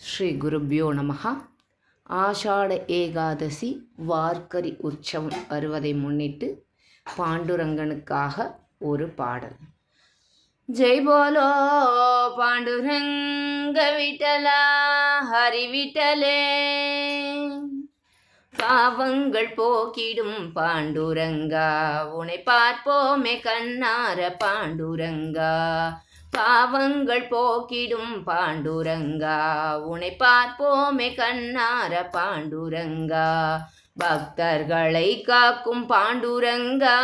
ஸ்ரீ குருப்பியோ நமகா ஆஷாட ஏகாதசி வார்க்கரி உற்சவம் வருவதை முன்னிட்டு பாண்டுரங்கனுக்காக ஒரு பாடல். ஜெய்போலோ பாண்டுரங்க விட்டலா ஹரிவிட்டலே பாவங்கள் போக்கிடும் பாண்டுரங்கா உனை பார்ப்போமே கண்ணார பாண்டுரங்கா. பாவங்கள் போக்கிடும் பாண்டுரங்கா. உனை பார்ப்போமே கண்ணார பாண்டுரங்கா. பக்தர்களை காக்கும் பாண்டுரங்கா.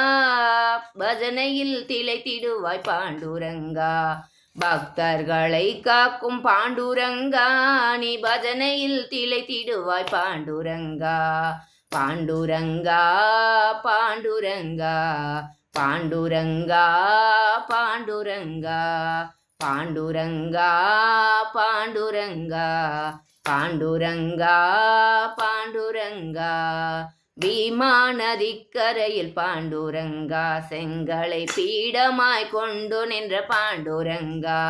பஜனையில் திளைத்திடுவாய் பாண்டுரங்கா. பக்தர்களை காக்கும் பாண்டுரங்கா. நீ பஜனையில் திளைத்திடுவாய் பாண்டுரங்கா. பாண்டுரங்கா பாண்டுரங்கா. பாண்டுரங்கா பாண்டுரங்கா பாண்டுரங்கா பாண்டுரங்கா பாண்டுரங்கா பாண்டுரங்கா. பீமா நதிக்கரையில் பாண்டுரங்கா செங்கலை பீடமாய் கொண்டு நின்ற பாண்டுரங்கா.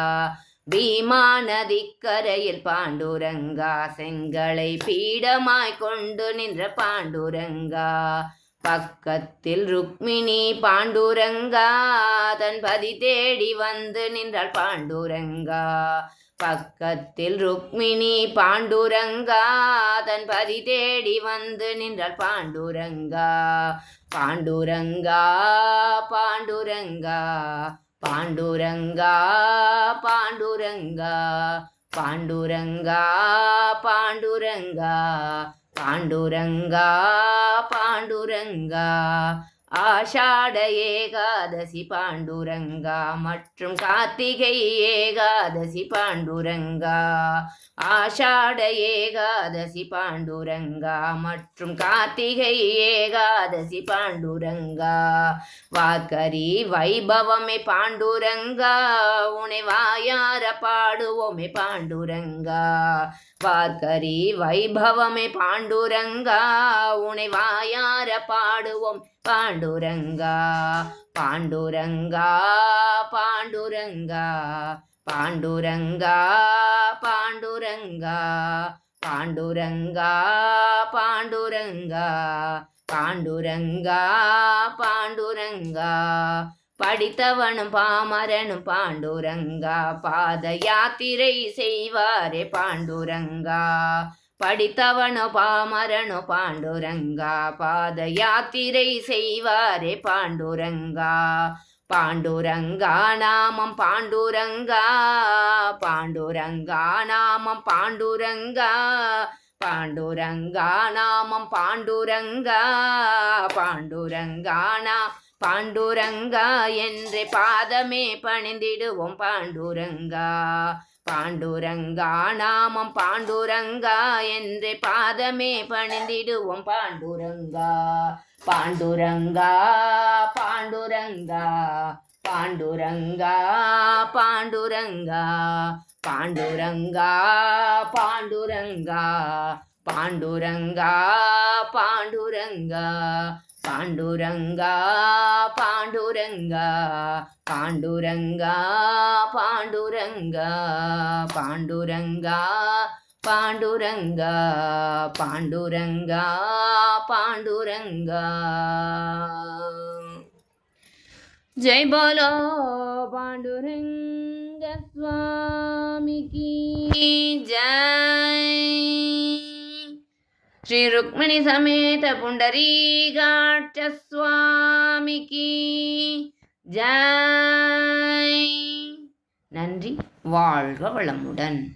பீமா நதிக்கரையில் பாண்டுரங்கா செங்கலை பீடமாய் கொண்டு நின்ற பாண்டுரங்கா. பக்கத்தில் ருக்மிணி பாண்டுரங்கா தன் பதி தேடி வந்து நின்றாள் பாண்டுரங்கா. பக்கத்தில் ருக்மிணி பாண்டுரங்கா தன் பதி தேடி வந்து நின்றாள் பாண்டுரங்கா. பாண்டுரங்கா பாண்டுரங்கா பாண்டுரங்கா பாண்டுரங்கா பாண்டுரங்கா பாண்டுரங்கா. పాండురంగా పాండురంగా ஆஷாட ஏகாதசி பாண்டுரங்கா மற்றும் கார்த்திகை ஏகாதசி பாண்டுரங்கா. ஆஷாட ஏகாதசி பாண்டுரங்கா மற்றும் கார்த்திகை ஏகாதசி பாண்டுரங்கா. வாக்கரி வைபவமே பாண்டுரங்கா உனை வாயார பாடுவோமே பாண்டுரங்கா. வாக்கரி வைபவமே பாண்டுரங்கா உனை வாயார பாடுவோம் பாண்டுரங்கா பாண்டுரங்கா பாண்டுரங்கா பாண்டுரங்கா பாண்டுரங்கா பாண்டுரங்கா பாண்டுரங்கா பாண்டுரங்கா பாண்டுரங்கா. படித்தவனும் பாமரனும் பாண்டுரங்கா பாத யாத்திரை செய்வாரே பாண்டுரங்கா. படித்தவனோ பாமரனோ பாண்டுரங்கா பாத யாத்திரை செய்வாரே பாண்டுரங்கா. பாண்டுரங்கா நாமம் பாண்டுரங்கா பாண்டுரங்கா நாமம் பாண்டுரங்கா. பாண்டுரங்கா நாமம் பாண்டுரங்கா பாண்டுரங்கா நா பாண்டுரங்கா என்று பாதமே பணிந்திடுவோம் பாண்டுரங்கா. பாண்டுரங்கா நாமம் பாண்டுரங்கா என்று பாதமே பணிந்திடுவோம் பாண்டுரங்கா. பாண்டுரங்கா பாண்டுரங்கா பாண்டுரங்கா பாண்டுரங்கா பாண்டுரங்கா பாண்டுரங்கா. பாண்டுரங்கா பாண்டுரங்கா பாண்டுரங்கா பாண்டுரங்கா பாண்டுரங்கா பாண்டுரங்கா பாண்டுரங்கா பாண்டுரங்கா பாண்டுரங்கா பாண்டுரங்கா ஜெய் போலோ பாண்டுரங்க சுவாமிக்கு ஜெய் ஸ்ரீ ருக்மிணி சமேத ஸ்ரீருக்மிணிசமேதபுண்டரீகாட்சஸ்வாமிக்கு ஜாய். நன்றி. வாழ்க வளமுடன்.